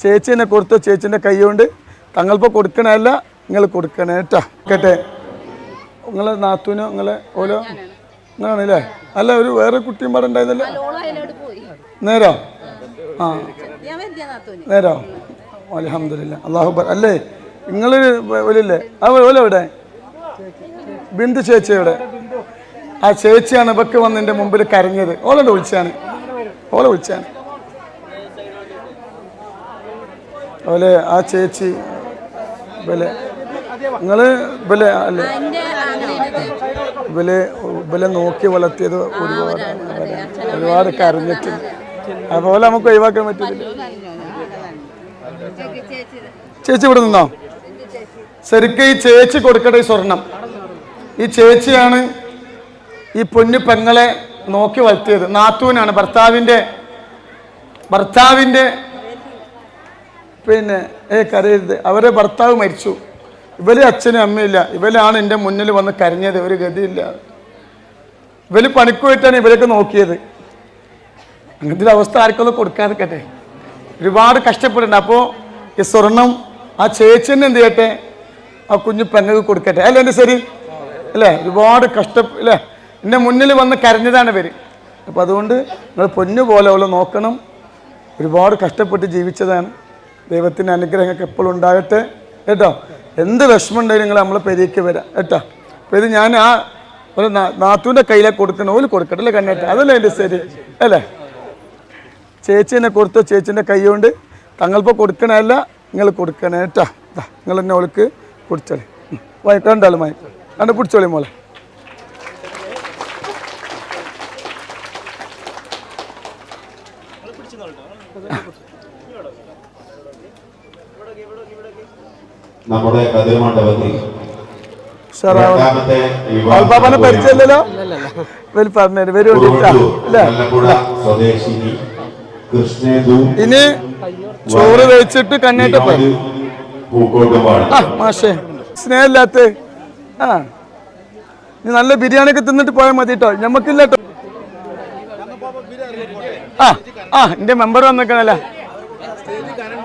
ചേച്ചി എന്നെ കൊടുത്ത ചേച്ചിന്റെ കൈ കൊണ്ട് തങ്ങളിപ്പോൾ കൊടുക്കണല്ല നിങ്ങൾ കൊടുക്കണേ കേട്ടോ കേട്ടെ? നിങ്ങളെ നാത്തൂനോ നിങ്ങളെ ഓലോ? നിങ്ങളാണല്ലേ? അല്ല ഒരു വേറെ കുട്ടിയും പാടെ ഉണ്ടായിരുന്നല്ലോ? നേരോ? ആ. നേരോ? അലഹമില്ല അള്ളാഹു ബ- അല്ലേ? നിങ്ങൾ ഒലില്ലേ ആ ഓല എവിടെ? ബിന്ദു ചേച്ചി എവിടെ? ആ ചേച്ചിയാണ് ഇവക്ക് വന്ന് എന്റെ മുമ്പിൽ കരഞ്ഞത്. ഓളോട് വിളിച്ചാണ് ഓല വിളിച്ചാണ് ഓലെ ആ ചേച്ചി ഇവലെ. നിങ്ങൾ ഇവലെ അല്ലേ? ഇവലെ ഇവലെ നോക്കി വളർത്തിയത് ഒരുപാട് ഒരുപാട് കരഞ്ഞിട്ടുണ്ട് അതുപോലെ നമുക്ക് ഒഴിവാക്കാൻ പറ്റില്ല. ചേച്ചി ഇവിടെ നിന്നോ? ശരിക്ക് ഈ ചേച്ചി കൊടുക്കട്ടെ ഈ സ്വർണം. ഈ ചേച്ചിയാണ് ഈ പൊന്നു പെങ്ങളെ നോക്കി വളർത്തിയത്. നാത്തൂനാണ് ഭർത്താവിന്റെ ഭർത്താവിന്റെ പിന്നെ ഏ കരയരുത്. അവരെ ഭർത്താവ് മരിച്ചു. ഇവരെ അച്ഛനും അമ്മയില്ല ഇവരാണ് എന്റെ മുന്നിൽ വന്ന് കരഞ്ഞത്. ഒരു ഗതിയില്ല. ഇവർ പണിക്ക് പോയിട്ടാണ് ഇവരൊക്കെ നോക്കിയത്. അങ്ങനത്തെ ഒരു അവസ്ഥ ആർക്കൊന്നും കൊടുക്കാതിരിക്കട്ടെ ഒരുപാട് കഷ്ടപ്പെടുന്നുണ്ട്. അപ്പോൾ ഈ സ്വർണം ആ ചേച്ചിനെ എന്ത് ചെയ്യട്ടെ? ആ കുഞ്ഞു പെങ്ങൾക്ക് കൊടുക്കട്ടെ. അല്ല എന്റെ ശരി? അല്ലേ? ഒരുപാട് കഷ്ട അല്ലേ? എന്റെ മുന്നിൽ വന്ന് കരഞ്ഞതാണ് ഇവർ അപ്പോൾ അതുകൊണ്ട് നിങ്ങൾ പൊന്നു പോലെ അവളെ നോക്കണം. ഒരുപാട് കഷ്ടപ്പെട്ട് ജീവിച്ചതാണ്. ദൈവത്തിന്റെ അനുഗ്രഹങ്ങൾക്ക് എപ്പോഴും ഉണ്ടാകട്ടെ. കേട്ടോ? എന്ത് വിഷമം ഉണ്ടെങ്കിലും നിങ്ങൾ നമ്മളെ പെരിയേക്ക് വരാം. കേട്ടോ? അപ്പോൾ ഇത് ഞാൻ ആ ഒരു നാത്തുവിന്റെ കയ്യിലേക്ക് കൊടുക്കണം ഓൽ കൊടുക്കട്ടെ അല്ലേ കണ്ണേട്ട അതല്ലേ എന്റെ ശരി. അല്ലേ? ചേച്ചീനെ കൊടുത്ത. ചേച്ചീന്റെ കൈ കൊണ്ട് തങ്ങളിപ്പോൾ കൊടുക്കണമല്ല നിങ്ങൾ കൊടുക്കണേ. കേട്ടോ? നിങ്ങൾ എന്നെ ഓൾക്ക് കുടിച്ചോളി. വായിക്കണ്ടാലും മായി കണ്ട് പിടിച്ചോളി മോളെ. നമ്മുടെ കതിർമണ്ഡപത്തിൽ ബാബാനെ വരും സ്വദേശിനി ഇനി ചോറ് വെച്ചിട്ട് കണ്ണേട്ടപ്പോ മാഷേ സ്നേഹമില്ലാത്ത ആ. നീ നല്ല ബിരിയാണി ഒക്കെ തിന്നിട്ട് പോയാൽ മതി കേട്ടോ ഞമ്മക്കില്ല കേട്ടോ ആ ആ എന്റെ മെമ്പർ വന്നിക്കണല്ല?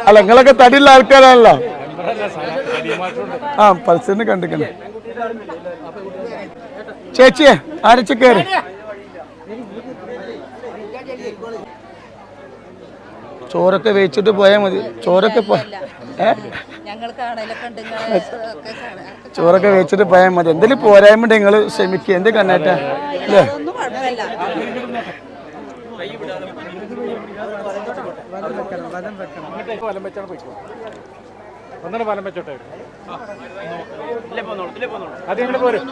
അല്ല നിങ്ങളൊക്കെ തടിയുള്ള ആൾക്കാരാണല്ലോ. ആ പൾസറിന് കണ്ടിക്കണേ ചേച്ചിയെ ആരച്ച കയറി? ചോറൊക്കെ വെച്ചിട്ട് പോയാൽ മതി. ചോറൊക്കെ ചോറൊക്കെ വെച്ചിട്ട് പോയാൽ മതി. എന്തെങ്കിലും പോരായ്മ നിങ്ങൾ ശ്രമിക്കുക എന്ത് കണ്ണേറ്റ അല്ലേ വെച്ചാണ് കുഴപ്പമില്ല. ഒന്നാണ് ഫലം വെച്ചോട്ടെ അത് ഇവിടെ പോരും.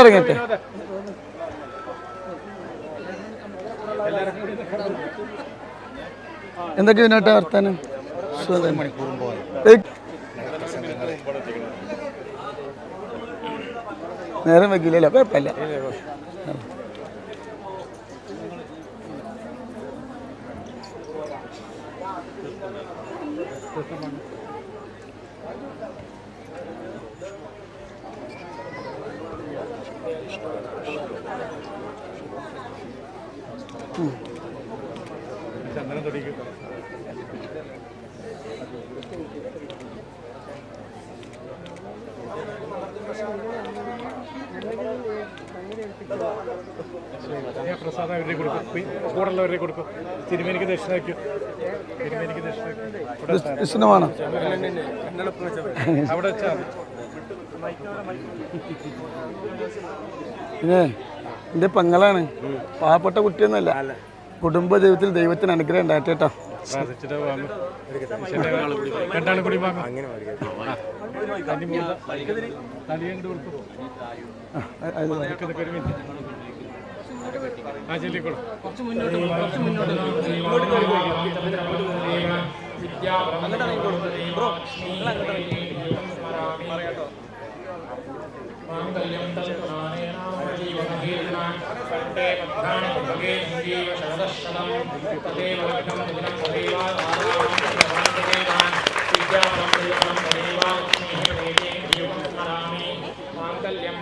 ഇറങ്ങിട്ടെ എന്തൊക്കെ ഇതിനോട്ട് വർത്താനം? സുഖം. നേരം വെക്കില്ലല്ലോ കുഴപ്പമില്ല. ചന്ദനം തൊടിക്കും ഞാൻ പ്രസാദം അവരുടെ കൊടുക്കും. കൊടുക്കും. തിരുമേനിക്ക് ദക്ഷിണ വയ്ക്കും. തിരുമേനിക്ക് ദക്ഷിണ വയ്ക്കും. അവിടെ വെച്ചാൽ പിന്നെ എന്റെ പെങ്ങളാണ്. പാവപ്പെട്ട കുട്ടിയൊന്നുമല്ല. കുടുംബ ജീവിതത്തിൽ ദൈവത്തിന് അനുഗ്രഹം ഉണ്ടായിട്ട് കേട്ടോ. രണ്ടാളും കൂടി വാങ്ങും. ആ, അത് മതി. ഇതൊക്കെ ഇതൊക്കെ ഒരു മിനിറ്റ് ആ ചൊല്ലിക്കോളൂ വിദ്യാ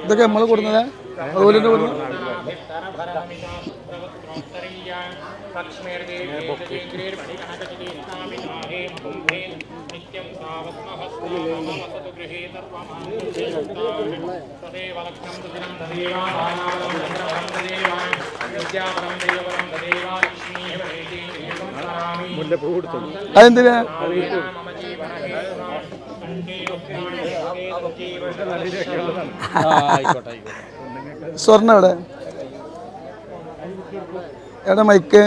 ഇതൊക്കെ നമ്മൾ കൊടുക്കുന്നത് അതുപോലെ തന്നെ കൊടുക്കുന്നത് കൊടുത്തു അതെന്തിനാ സ്വർണ എവിടെ എവിടെ മൈക്ക്.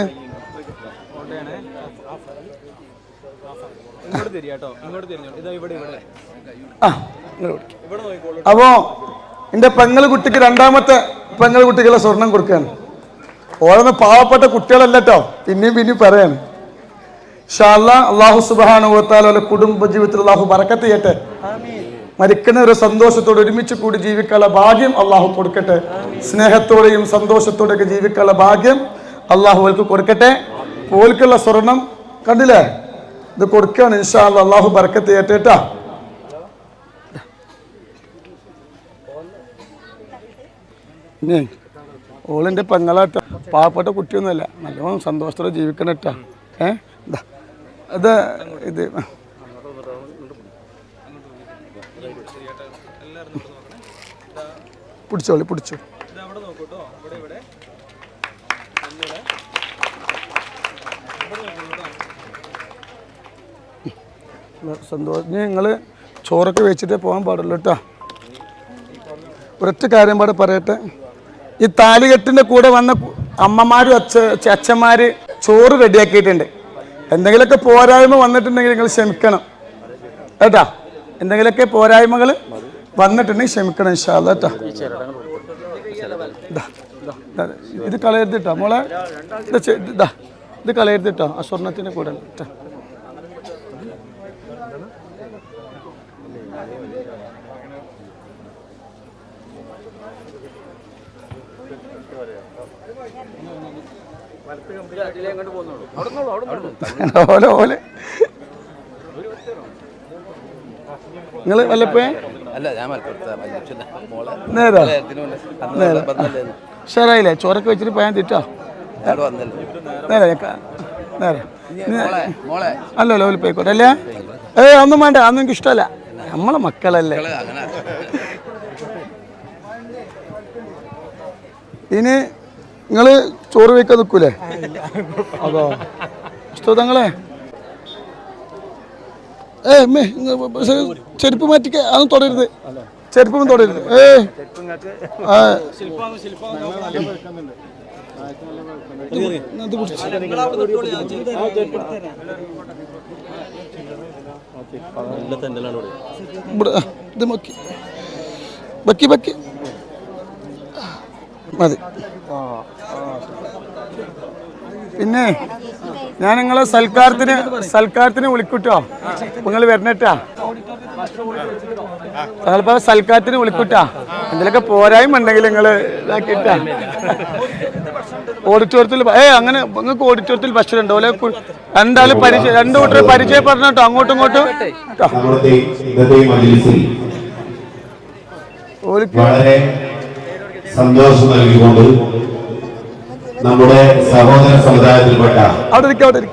അപ്പോ എന്റെ പെങ്ങൾ കുട്ടിക്ക് രണ്ടാമത്തെ പെങ്ങൾ കുട്ടിക്കുള്ള സ്വർണം കൊടുക്കാൻ ഓരോന്ന് പാവപ്പെട്ട കുട്ടികളല്ല കേട്ടോ പിന്നെയും പിന്നെയും പറയാണ്. അള്ളാഹു സുബാനുവത്താല കുടുംബ ജീവിതത്തിൽ അള്ളാഹു ബറക്കത്ത് ചെയ്യട്ടെ മരിക്കുന്ന ഒരു സന്തോഷത്തോടെ ഒരുമിച്ച് കൂടി ജീവിക്കാനുള്ള ഭാഗ്യം അള്ളാഹു കൊടുക്കട്ടെ. സ്നേഹത്തോടെയും സന്തോഷത്തോടെയൊക്കെ ജീവിക്കാനുള്ള ഭാഗ്യം അള്ളാഹു അവർക്ക് കൊടുക്കട്ടെ. പോൽക്കുള്ള സ്വർണം കണ്ടില്ലേ? ഇത് കൊടുക്കുകയാണ് ഇൻഷാ അല്ലാ അള്ളാഹു ബറക്കത്ത് ചെയ്യട്ടെ പിന്നെ ഓളിന്റെ പെങ്ങളാട്ട പാവപ്പെട്ട കുട്ടിയൊന്നുമല്ല നല്ലോണം സന്തോഷത്തോടെ ജീവിക്കണട്ടാ. ഏഹ് അത് ഇത്. പിടിച്ചോളി പിടിച്ചോ. സന്തോഷം. നിങ്ങൾ ചോറൊക്കെ വെച്ചിട്ടേ പോകാൻ പാടുള്ളൂ കേട്ടോ. ഒരൊറ്റ കാര്യം പാടെ പറയട്ടെ. ഈ താലികെട്ടിന്റെ കൂടെ വന്ന അമ്മമാരും അച്ഛ അച്ഛന്മാർ ചോറ് റെഡിയാക്കിയിട്ടുണ്ട്. എന്തെങ്കിലുമൊക്കെ പോരായ്മ വന്നിട്ടുണ്ടെങ്കിൽ നിങ്ങൾ ക്ഷമിക്കണം. കേട്ടാ? എന്തെങ്കിലുമൊക്കെ പോരായ്മകൾ വന്നിട്ടുണ്ടെങ്കിൽ ക്ഷമിക്കണം ഇൻഷാല്ല ഇത് കളയരുത് കേട്ടോ. മോളെ ഇത് ചെ- ഇത് കളയരുത് കേട്ടോ. ആ സ്വർണത്തിന്റെ കൂടെ കേട്ടോ. ഓലെ ഓലെ നിങ്ങൾ വല്ലപ്പോഴേ അല്ല ഞാൻ നേരാ? അന്ന് ബന്ധമല്ലേന്ന് ഉഷാറായില്ലേ? ചോറൊക്കെ വെച്ചിട്ട് പോയാൽ തിട്ടോ? നേരെ നേരെ. മോളെ മോളെ. അല്ലല്ലോ ഓൽ പോയിക്കോട്ടെ അല്ലേ? ഏ ഒന്നും വേണ്ട. അതൊന്നും എനിക്ക് ഇഷ്ടമല്ല. നമ്മളെ മക്കളല്ലേ. അങ്ങനെ ഇനി നിങ്ങൾ ചോറ് വയ്ക്കാൻ നിൽക്കൂലേ? അതോ? ഇഷ്ടങ്ങളെ ഏ മേ ചെരുപ്പ് മാറ്റിക്ക അതൊന്നും തുടരുത്. ചെരുപ്പൊന്നും തുടരുത്. ഏ ബക്കി ബക്കി മതി. പിന്നെ ഞാൻ നിങ്ങളെ സൽക്കാരത്തിന് സൽക്കാരത്തിന് വിളിക്കൂട്ടോ. നിങ്ങൾ വരണട്ടാ. ചിലപ്പോ സൽക്കാരത്തിന് വിളിക്കൂട്ടാ. എന്തെങ്കിലുമൊക്കെ പോരായ്മ ഉണ്ടെങ്കിൽ നിങ്ങൾ ഇതാക്കിട്ടാ. ഓഡിറ്റോറിയത്തിൽ ഏ അങ്ങനെ നിങ്ങൾക്ക് ഓഡിറ്റോറിയത്തിൽ ഭക്ഷണം ഉണ്ടോ? അല്ലെ രണ്ടാളും പരിചയം രണ്ടു കൂട്ടർ പരിചയം പറഞ്ഞോട്ടോ അങ്ങോട്ടും ഇങ്ങോട്ടും? വളരെ സന്തോഷം നൽകിക്കൊണ്ട് നമ്മുടെ സഹോദര സമുദായത്തിൽപ്പെട്ട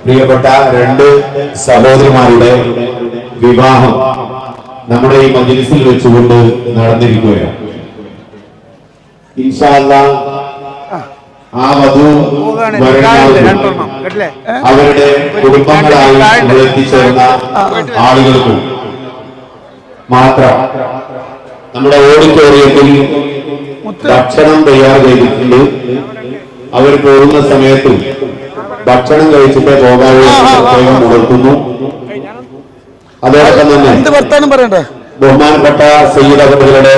പ്രിയപ്പെട്ട രണ്ട് സഹോദരിമാരുടെ വിവാഹം നമ്മുടെ ഈ മജിലിസിൽ വെച്ചുകൊണ്ട് നടന്നിരിക്കുകയാണ്. ഇൻഷാല്ല ആ. വധു അവരുടെ കുടുംബങ്ങളായി ഇവിടെ എത്തിച്ചേർന്ന ആളുകൾക്കും മാത്രം നമ്മുടെ ഓഡിറ്റോറിയത്തിൽ ഭക്ഷണം തയ്യാർ ചെയ്തിട്ടുണ്ട്. അവർ പോകുന്ന സമയത്തും ഭക്ഷണം കഴിച്ചിട്ട് പോകാതെ പ്രത്യേകം ഉണർത്തുന്നു അതോടൊപ്പം തന്നെ എന്ത് വർത്താനം പറയണ്ടേ? ബഹുമാനപ്പെട്ട സയ്യിദ് അവരുടെ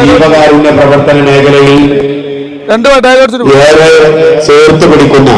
ജീവകാരുണ്യ പ്രവർത്തന മേഖലയിൽ ഏറെ ചേർത്ത് പിടിക്കുന്ന